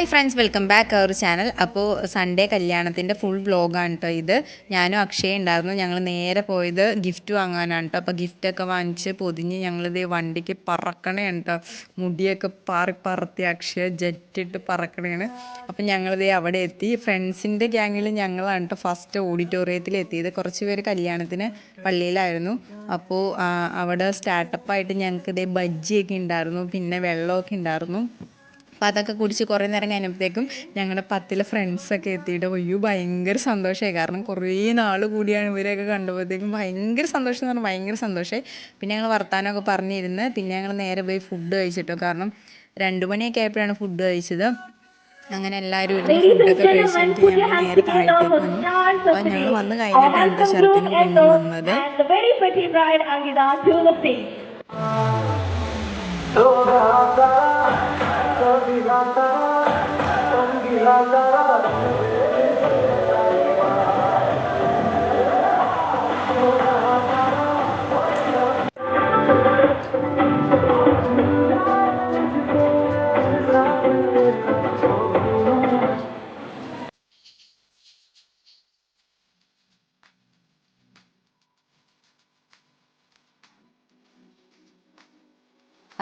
Hi friends welcome back our channel അപ്പോൾ Sunday കല്യാണത്തിന്റെ full വ്ലോഗാണ് കേട്ടോ ഇത്. ഞാനും അക്ഷയ ഉണ്ടായിരുന്നു. ഞങ്ങൾ നേരെ പോയത് ഗിഫ്റ്റ് വാങ്ങാനാണ് കേട്ടോ അപ്പോൾ ഗിഫ്റ്റൊക്കെ വാങ്ങിച്ച് പൊതിഞ്ഞ് ഞങ്ങളിത് വണ്ടിക്ക് പറക്കണേ കേട്ടോ മുടിയൊക്കെ പാറി പറത്തി അക്ഷയ ജെറ്റിട്ട് പറക്കണേണ് അപ്പോൾ ഞങ്ങളിത് അവിടെ എത്തി. ഫ്രണ്ട്സിന്റെ ഗ്യാങ്ങിൽ ഞങ്ങളാണ് കേട്ടോ ഫസ്റ്റ് ഓഡിറ്റോറിയത്തിൽ എത്തിയത്. കുറച്ച് പേര് കല്യാണത്തിന് പള്ളിയിലായിരുന്നു. അപ്പോൾ അവിടെ സ്റ്റാർട്ടപ്പായിട്ട് ഞങ്ങൾക്ക് ഇതേ ബജ്ജിയൊക്കെ ഉണ്ടായിരുന്നു. പിന്നെ വെള്ളമൊക്കെ ഉണ്ടായിരുന്നു. അപ്പോൾ അതൊക്കെ കുടിച്ച് കുറേ നേരം കഴിഞ്ഞപ്പോഴത്തേക്കും ഞങ്ങളുടെ പത്തിലെ ഫ്രണ്ട്സൊക്കെ എത്തിയിട്ട് അയ്യോ ഭയങ്കര സന്തോഷമായി കാരണം കുറേ നാൾ കൂടിയാണ് ഇവരെയൊക്കെ കണ്ടപ്പോഴത്തേക്കും ഭയങ്കര സന്തോഷം എന്ന് പറഞ്ഞാൽ ഭയങ്കര സന്തോഷമായി പിന്നെ ഞങ്ങൾ വർത്തമാനമൊക്കെ പറഞ്ഞിരുന്ന് പിന്നെ ഞങ്ങൾ നേരെ പോയി ഫുഡ് കഴിച്ചിട്ടോ. കാരണം രണ്ട് മണിയൊക്കെ ആയപ്പോഴാണ് ഫുഡ് കഴിച്ചത്. അങ്ങനെ എല്ലാവരും ഇരുന്ന് ഫുഡൊക്കെ കഴിച്ചിട്ട് ഞങ്ങൾ നേരെ താഴത്തേക്ക് വന്നു. അപ്പം ഞങ്ങൾ വന്ന് കഴിഞ്ഞിട്ടാണ് ചെറുക്കനും പെണ്ണും Thank you.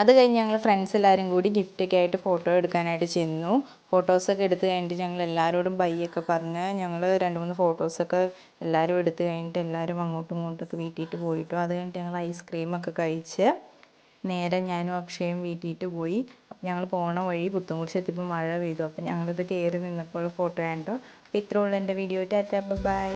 അത് കഴിഞ്ഞ് ഞങ്ങൾ ഫ്രണ്ട്സ് എല്ലാവരും കൂടി ഗിഫ്റ്റൊക്കെ ആയിട്ട് ഫോട്ടോ എടുക്കാനായിട്ട് ചെന്നു. ഫോട്ടോസൊക്കെ എടുത്ത് കഴിഞ്ഞിട്ട് ഞങ്ങൾ എല്ലാവരോടും ബൈയൊക്കെ പറഞ്ഞ് ഞങ്ങൾ രണ്ട് മൂന്ന് ഫോട്ടോസൊക്കെ എല്ലാവരും എടുത്ത് കഴിഞ്ഞിട്ട് എല്ലാവരും അങ്ങോട്ടും ഇങ്ങോട്ടൊക്കെ വീട്ടിയിട്ട് പോയിട്ടു. അത് കഴിഞ്ഞിട്ട് ഞങ്ങൾ ഐസ്ക്രീമൊക്കെ കഴിച്ച് നേരെ ഞാനും അക്ഷയും വീട്ടിയിട്ട് പോയി. ഞങ്ങൾ പോണ വഴി പുത്തുംകുടിച്ച് എത്തിയപ്പോൾ മഴ പെയ്തു. അപ്പോൾ ഞങ്ങളിത് കയറി നിന്നപ്പോൾ ഫോട്ടോ കണ്ടു. അപ്പോൾ ഇത്രേ ഉള്ളൂ എന്റെ വീഡിയോ ടാറ്റ ബൈ